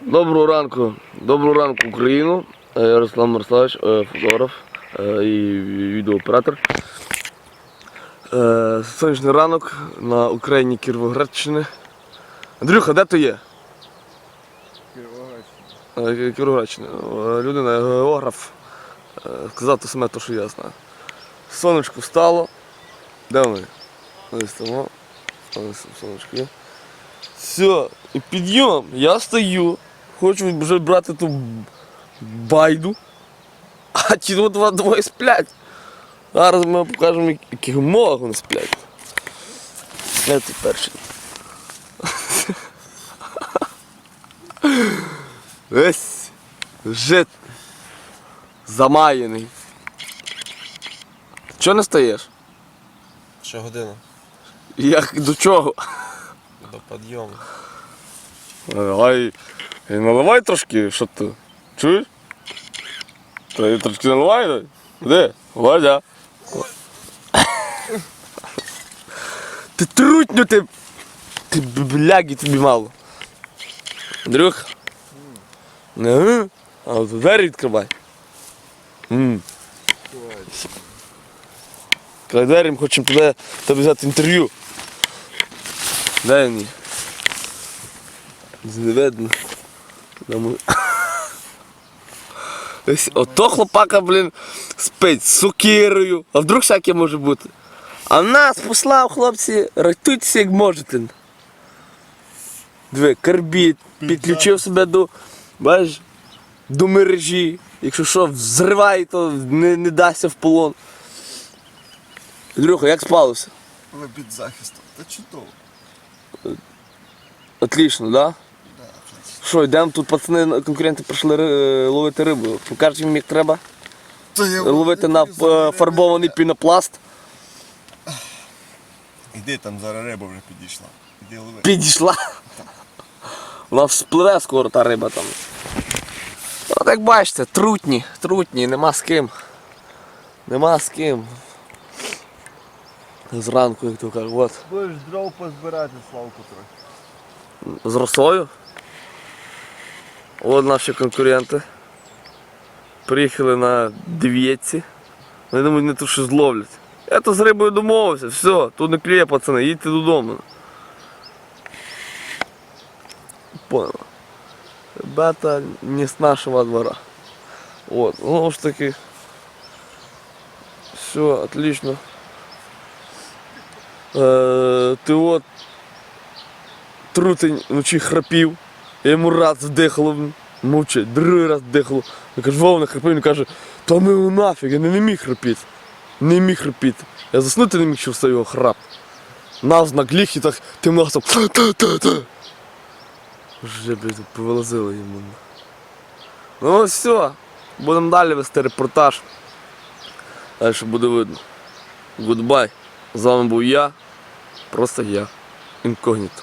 Доброго ранку, доброго ранку Україну. Е, Я Руслан Мирославович, е, фотограф е, і відеооператор. Сонячний ранок на Україні Кіровоградщини. Андрюха, де ти є? Кіровоградщина. Е, Людина, географ. Сказав те саме, те, що я знаю. Сонечко встало. Де там. Ось там сонечко є. Все, і підйом, я стою, хочу вже брати ту байду, а ті два двоє сплять. Зараз ми покажемо, як- яких умовах вони сплять. Ти перший? Весь жит замаяний. Чого не стаєш? Ще година Як до чого? до підйому. Давай і наливай трошки, що ти? Чуєш? Трошки наливай? Де? Вадя. Ти трутню ти. Ти бляги тобі мало. Андрюх. Не, а от двері відкривай. Коли двері хочемо тебе, тебе взяти інтерв'ю. Дай мені. Не видно. Ось ото хлопака, блін, спить з сукірою. А вдруг всяке може бути. А нас послав, хлопці, рятуйтеся як можете. Диви, карбіт, підключив себе до, бачиш, до мережі. Якщо що, взриває, то не, не дасться в полон. Андрюха, як спалося? Ви під захистом. Та чудово. Отлично, да? Що, йдемо тут пацани, конкуренти прийшли ри- ловити рибу. Покажіть їм, як треба ловити на е, фарбований пінопласт. Іди там зараз риба вже підійшла. Іди лови. Підійшла. Вона вспливе скоро та риба там. От як бачите, трутні, трутні, нема з ким. Нема з ким. Зранку, як то кажуть, от. Будеш дров позбирати, Славку трохи. з росою. От наші конкуренти. Приїхали на дев'ятці. Вони думають, не тут щось зловлять. Я то з рибою домовився, все, тут не кліє, пацани, їдьте додому. Понял. Ребята не з нашого двора. От, ну ж таки. Все, отлично. Е, ти от трутень вночі храпів. Я йому раз вдихало, мовчить, другий раз вдихало. Я кажу, Вова не храпив, він каже, ну його нафіг, я не міг храпіти. Не міг храпіти. Я заснути не міг, що все його храп. Навзнак ліг і так тим носом. Вже, блядь, повилазило йому. Ну все. Будемо далі вести репортаж. Далі буде видно. Гудбай. З вами був я. Просто я. Інкогніто.